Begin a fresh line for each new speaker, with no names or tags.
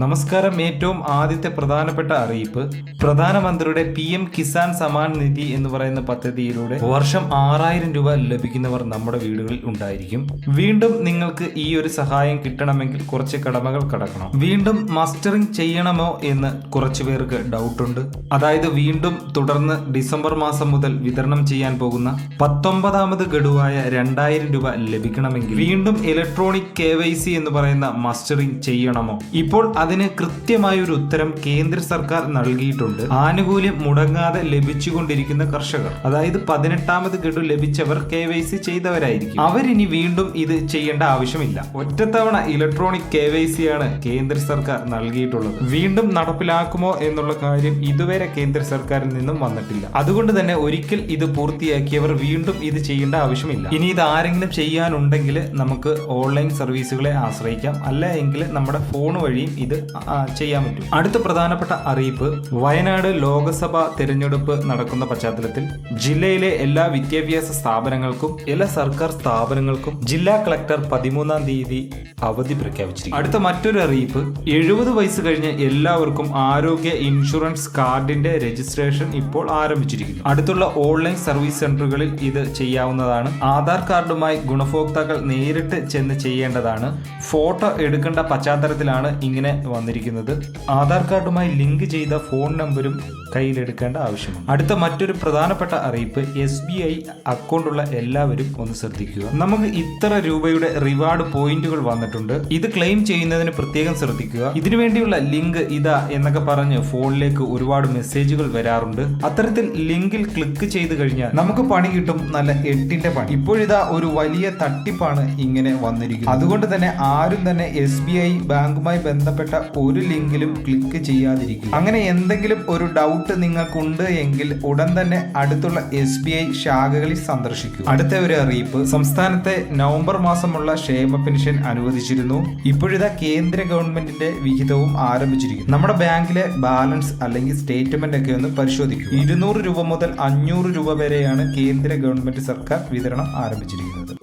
നമസ്കാരം. ഏറ്റവും ആദ്യത്തെ പ്രധാനപ്പെട്ട അറിയിപ്പ് പ്രധാനമന്ത്രിയുടെ പി എം കിസാൻ സമാൻ നിധി എന്ന് പറയുന്ന പദ്ധതിയിലൂടെ വർഷം ആറായിരം രൂപ ലഭിക്കുന്നവർ നമ്മുടെ വീടുകളിൽ ഉണ്ടായിരിക്കും. വീണ്ടും നിങ്ങൾക്ക് ഈ ഒരു സഹായം കിട്ടണമെങ്കിൽ കുറച്ച് കടമകൾ കടക്കണം. വീണ്ടും മസ്റ്ററിംഗ് ചെയ്യണമോ എന്ന് കുറച്ചു പേർക്ക് ഡൗട്ടുണ്ട്. അതായത് വീണ്ടും തുടർന്ന് ഡിസംബർ മാസം മുതൽ വിതരണം ചെയ്യാൻ പോകുന്ന പത്തൊമ്പതാമത് ഗഡുവായ രണ്ടായിരം രൂപ ലഭിക്കണമെങ്കിൽ വീണ്ടും ഇലക്ട്രോണിക് കെ എന്ന് പറയുന്ന മസ്റ്ററിംഗ് ചെയ്യണമോ? ഇപ്പോൾ അതിന് കൃത്യമായ ഒരു ഉത്തരം കേന്ദ്ര സർക്കാർ നൽകിയിട്ടുണ്ട്. ആനുകൂല്യം മുടങ്ങാതെ ലഭിച്ചുകൊണ്ടിരിക്കുന്ന കർഷകർ. അതായത് പതിനെട്ടാമത് ഗഡു ലഭിച്ചവർ കെ വൈ സി ചെയ്തവരായിരിക്കും. അവരിനി വീണ്ടും ഇത് ചെയ്യേണ്ട ആവശ്യമില്ല. ഒറ്റത്തവണ ഇലക്ട്രോണിക് കെ വൈ സി ആണ് കേന്ദ്ര സർക്കാർ നൽകിയിട്ടുള്ളത്. വീണ്ടും നടപ്പിലാക്കുമോ എന്നുള്ള കാര്യം ഇതുവരെ കേന്ദ്ര സർക്കാരിൽ നിന്നും വന്നിട്ടില്ല. അതുകൊണ്ട് തന്നെ ഒരിക്കൽ ഇത് പൂർത്തിയാക്കിയവർ വീണ്ടും ഇത് ചെയ്യേണ്ട ആവശ്യമില്ല. ഇനി ഇത് ആരെങ്കിലും ചെയ്യാനുണ്ടെങ്കിൽ നമുക്ക് ഓൺലൈൻ സർവീസുകളെ ആശ്രയിക്കാം. അല്ല എങ്കിൽ നമ്മുടെ ഫോൺ വഴിയും ഇത് ആ, ചെയ്യാൻ പറ്റും. അടുത്ത പ്രധാനപ്പെട്ട അറിയിപ്പ് വയനാട് ലോക്സഭാ തെരഞ്ഞെടുപ്പ് നടക്കുന്ന പശ്ചാത്തലത്തിൽ ജില്ലയിലെ എല്ലാ വിദ്യാഭ്യാസ സ്ഥാപനങ്ങൾക്കും എല്ലാ സർക്കാർ സ്ഥാപനങ്ങൾക്കും ജില്ലാ കളക്ടർ പതിമൂന്നാം തീയതി അവധി പ്രഖ്യാപിച്ചിരിക്കും അടുത്ത മറ്റൊരു അറിയിപ്പ് എഴുപത് വയസ്സ് കഴിഞ്ഞ് എല്ലാവർക്കും ആരോഗ്യ ഇൻഷുറൻസ് കാർഡിന്റെ രജിസ്ട്രേഷൻ ഇപ്പോൾ ആരംഭിച്ചിരിക്കുന്നു. അടുത്തുള്ള ഓൺലൈൻ സർവീസ് സെന്ററുകളിൽ ഇത് ചെയ്യാവുന്നതാണ്. ആധാർ കാർഡുമായി ഗുണഭോക്താക്കൾ നേരിട്ട് ചെന്ന് ചെയ്യേണ്ടതാണ്. ഫോട്ടോ എടുക്കേണ്ട പശ്ചാത്തലത്തിലാണ് ഇങ്ങനെ വന്നിരിക്കുന്നത്. ആധാർ കാർഡുമായി ലിങ്ക് ചെയ്ത ഫോൺ നമ്പരും കയ്യിലെടുക്കേണ്ട ആവശ്യമാണ് അടുത്ത മറ്റൊരു പ്രധാനപ്പെട്ട അറിയിപ്പ് എസ് ബി ഐ അക്കൗണ്ടുള്ള എല്ലാവരും ഒന്ന് ശ്രദ്ധിക്കുക. നമുക്ക് ഇത്ര രൂപയുടെ റിവാർഡ് പോയിന്റുകൾ വന്നിട്ടുണ്ട്. ഇത് ക്ലെയിം ചെയ്യുന്നതിന് പ്രത്യേകം ശ്രദ്ധിക്കുക. ഇതിനുവേണ്ടിയുള്ള ലിങ്ക് ഇതാ എന്നൊക്കെ പറഞ്ഞ് ഫോണിലേക്ക് ഒരുപാട് മെസ്സേജുകൾ വരാറുണ്ട്. അത്തരത്തിൽ ലിങ്കിൽ ക്ലിക്ക് ചെയ്ത് കഴിഞ്ഞാൽ നമുക്ക് പണി കിട്ടും. നല്ല എട്ടിന്റെ പണി. ഇപ്പോഴിതാ ഒരു വലിയ തട്ടിപ്പാണ് ഇങ്ങനെ വന്നിരിക്കുന്നത്. അതുകൊണ്ട് തന്നെ ആരും തന്നെ എസ് ബി ഐ ബാങ്കുമായി ബന്ധപ്പെട്ട ഒരു ലിങ്കിലും ക്ലിക്ക് ചെയ്യാതിരിക്കുക. അങ്ങനെ എന്തെങ്കിലും ഒരു ഡൗട്ട് നിങ്ങൾക്കുണ്ട് എങ്കിൽ ഉടൻ തന്നെ അടുത്തുള്ള എസ് ബി ഐ ശാഖകളിൽ സന്ദർശിക്കും അടുത്ത ഒരു അറിയിപ്പ്. സംസ്ഥാനത്തെ നവംബർ മാസമുള്ള ക്ഷേമ പെൻഷൻ അനുവദിച്ചിരുന്നു. ഇപ്പോഴിതാ കേന്ദ്ര ഗവൺമെന്റിന്റെ വിഹിതവും ആരംഭിച്ചിരിക്കുന്നു. നമ്മുടെ ബാങ്കിലെ ബാലൻസ് അല്ലെങ്കിൽ സ്റ്റേറ്റ്മെന്റ് ഒക്കെ ഒന്ന് പരിശോധിക്കും ഇരുന്നൂറ് രൂപ മുതൽ അഞ്ഞൂറ് രൂപ വരെയാണ് കേന്ദ്ര ഗവൺമെന്റ് സർക്കാർ വിതരണം ആരംഭിച്ചിരിക്കുന്നത്.